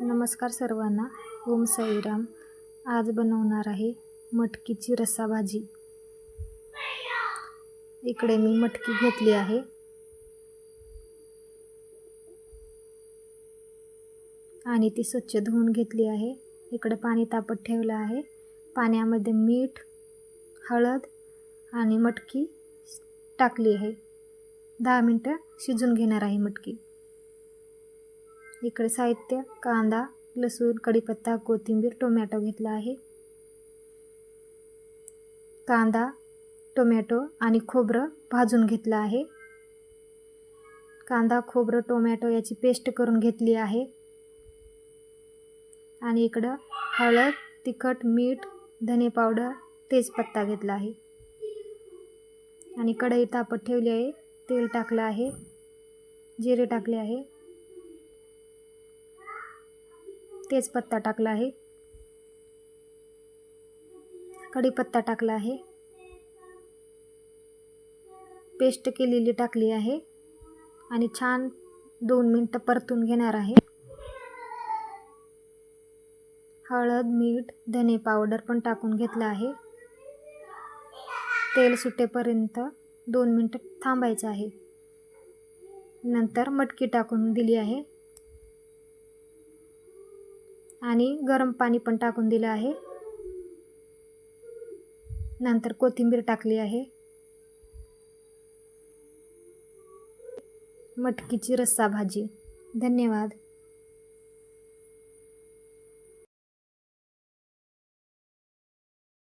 नमस्कार सर्वांना. ओम साईराम. आज बनवणार आहे मटकीची रसाभाजी. इकडे मी मटकी घेतली आहे. आणि ती स्वच्छ धुवून घेतली आहे. इकडे पाणी तापत ठेवलं आहे. पाण्यामध्ये मीठ हळद आणि मटकी टाकली आहे. दहा मिनटं शिजून घेणार आहे मटकी. इकडे साहित्य कांदा लसूण कढीपत्ता कोथिंबीर टोमॅटो घेतला आहे. कांदा टोमॅटो आणि खोबरं भाजून घेतलं आहे. कांदा खोबरं टोमॅटो याची पेस्ट करून घेतली आहे. आणि इकडं हळद तिखट मीठ धने पावडर तेजपत्ता घेतला आहे. आणि कढई तापत ठेवली आहे. तेल टाकलं आहे. जिरे टाकले आहे. तेजपत्ता टाकला आहे. कढीपत्ता टाकला आहे. पेस्ट केलेली टाकली आहे. आणि छान दोन मिनटं परतून घेणार आहे. हळद मीठ धने पावडर पण टाकून घेतलं आहे. तेल सुटेपर्यंत दोन मिनटं थांबायचं आहे. नंतर मटकी टाकून दिली आहे. आणि गरम पाणी पण टाकून दिलं आहे. नंतर कोथिंबीर टाकली आहे. मटकीची रस्सा भाजी. धन्यवाद.